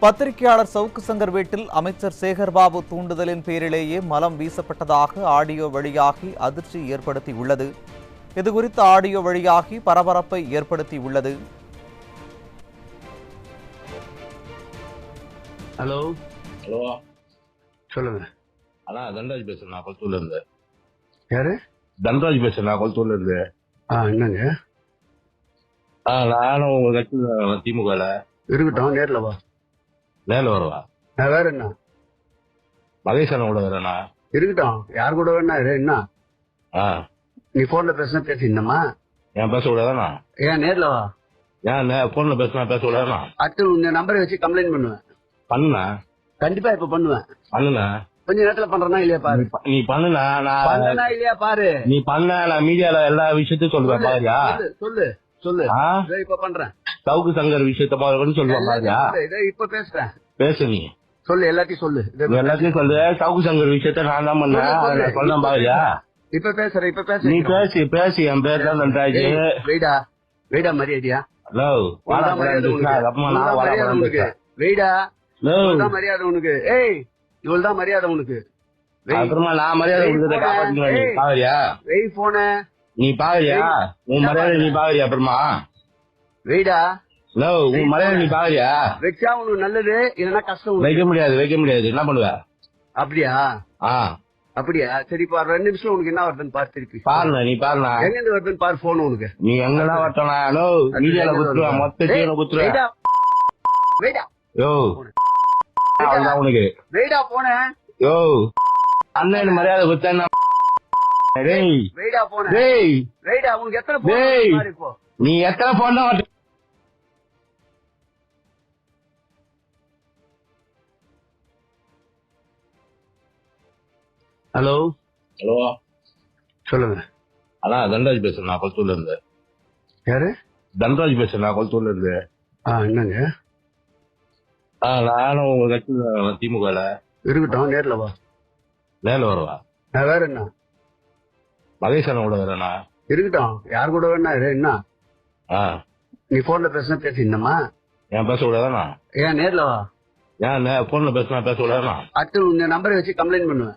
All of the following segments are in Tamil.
பத்திரிகையாளர் சவுக்கு சங்கர் வீட்டில் அமைச்சர் சேகர்பாபு தூண்டுதலின் பேரிலேயே மலம் வீசப்பட்டதாக ஆடியோ வெளியாகி அதிர்ச்சி ஏற்படுத்தியுள்ளது. இதுகுறித்த ஆடியோ வெளியாகி பரபரப்பை ஏற்படுத்தியுள்ளது. ஹலோ? ஹலோ? சொல்லுங்க. அண்ணா தன்ராஜ் பேசுறேன். கொளத்தூர்ல இருந்து. யாரு? தன்ராஜ் பேசுறேன். நான் கொளத்தூர்ல இருந்து. ஆ என்னங்க? ஆ நானும் உங்க கட்சியில திமுகல. இருக்கட்டும் நேர்ல வா. நேரில் வரவா? நான் வேற என்ன? மகேஷ் கூட வரேண்ணா இருக்கட்டும். யார் கூட வேணா இரு, என்ன? ஆ. நீ போன்ல பேசினா பேசிடணுமா ஏன் பேச கூடாதாண்ணா? ஏன் நேர்ல வா. ஏன் போன்ல பேசினா பேச கூடாதாண்ணா? அடுத்து உங்க நம்பரை வச்சு கம்ப்ளைண்ட் பண்ணுவேன். பண்ணுண்ணா? கண்டிப்பா இப்ப பண்ணுவேன். பண்ணுண்ணா? கொஞ்ச நேரத்துல பண்றேனா இல்லையா பாரு? நீ ப- நீ பண்ணுண்ணா நான் பண்ணனா இல்லையா பாரு? நீ பண்ண நான் மீடியால எல்லா விஷயத்தையும் சொல்லுவேன் பாரியா? சொல்லு சொல்லு இப்ப பண்றேன். சவுக்கு சங்கர் விஷயத்த சொல்லுவேன் பாரியா இதோ இப்ப பேசுறேன். பேசு நீ. சொல்லு எல்லாத்தையும் சொல்லு. நீ எல்லாத்தையும் சொல்லு. சவுக்கு சங்கர் விஷயத்த நான் தான் பண்ணேன். சொல்றேன் பாரியா இப்ப பேசுறேன் இப்ப நீ பேசுறேன் பேசி பேசி. என் பேர் தான் தன்ராஜ் வெயிடா. வெயிடா மரியாதையா? ஹலோ வாடா மரியாதை உனக்கு. வெயிடா மரியாதை உனக்கு. ஏய் இவ்வளவுதான் மரியாதை உனக்கு. அப்புறமா நான் மரியாதை கொடுத்தத நீ. பாவரியா வெய் போன நீ பாவரியா உன் மரியாதை நீ பாவரியா அப்புறமா? வெயிடா? ஹலோ உன் மரியாதை நீ பாவரியா வச்சா உனக்கு நல்லது இல்லைன்னா கஷ்டம். வைக்க முடியாது வைக்க முடியாது. என்ன பண்ணுவ? அப்படியா? ஆ. அப்படியா? சரி ஒரு ரெண்டு நிமிஷம் உனக்கு என்ன வருதுன்னு பாரு திருப்பி. பாருண்ணா நீ பாருண்ணா. எங்க இருந்து வருதுன்னு பாரு போன் உனக்கு. நீ எங்கெல்லாம் வரட்டா ஹலோ மீடியால குத்துருவேன் மொத்த ஏய், சீனை குத்துருவேன் வெயிடா. யோ அவ்வளவுதான் உனக்கு. வெயிடா போன யோ அண்ணன் மரியாதை குத்தா டேய். வெயிடா போன டேய். வெயிடா உனக்கு எத்தனை. போன் பாரு நீ எத்தனை போன் தான் ஹலோ ஹலோ சொல்லுங்க. அண்ணா தன்ராஜ் பேசுறேன் நான் கொளத்தூர்ல இருந்து. யாரு? தன்ராஜ் பேசுறேன் நான் கொளத்தூர்ல இருந்து. ஆ என்னங்க? ஆ நானும் உங்க கட்சியில திமுகல இருக்கட்டும் நேர்ல வா. நேரில் வரவா? நான் வேற என்ன? மகேஷ் கூட வரேண்ணா இருக்கட்டும் யார் கூட வேணா என்ன? ஆ. நீ போன்ல பேசினா பேசிடணுமா ஏன் பேச கூடாதாண்ணா? ஏன் நேர்ல வா. ஏன் போன்ல பேசினா பேச கூடாதாண்ணா? அடுத்து உங்க நம்பரை வச்சு கம்ப்ளைண்ட் பண்ணுவேன்.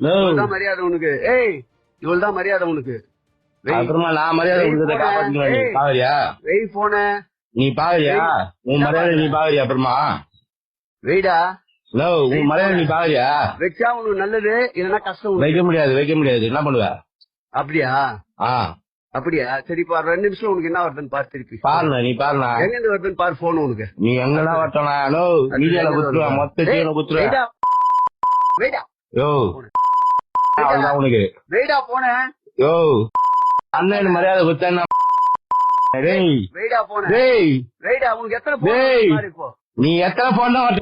இவ்வளவுதான் மரியாதை உனக்கு. ஏய் இவ்வளவுதான் மரியாதை உனக்கு. அப்புறமா நான் மரியாதை கொடுத்தத. பாவரியா வெய் போன. நீ பாவரியா உன் மரியாதை நீ பாவரியா அப்புறமா? வெயிடா ஹலோ உன் மரியாதை நீ பாவரியா வச்சா உனக்கு நல்லது இல்லைன்னா கஷ்டம். வைக்க முடியாது வைக்க முடியாது. என்ன பண்ணுவ? அப்படியா? ஆ. அப்படியா? சரி ஒரு ரெண்டு நிமிஷம் உனக்கு என்ன வருதுன்னு பாரு திருப்பி. பாருண்ணா நீ பாருண்ணா. எங்க இருந்து வருதுன்னு பாரு போன் உனக்கு. நீ எங்கெல்லாம் வரட்டா ஹலோ மீடியால மொத்த வெயிடா யோ அவ்வளவுதான் உனக்கு. வெயிடா போன யோ. அண்ணன் மரியாதை குத்தா டேய். வெயிடா போன டேய். வெயிடா உனக்கு எத்தனை. போன் நீ எத்தனை போன் தான்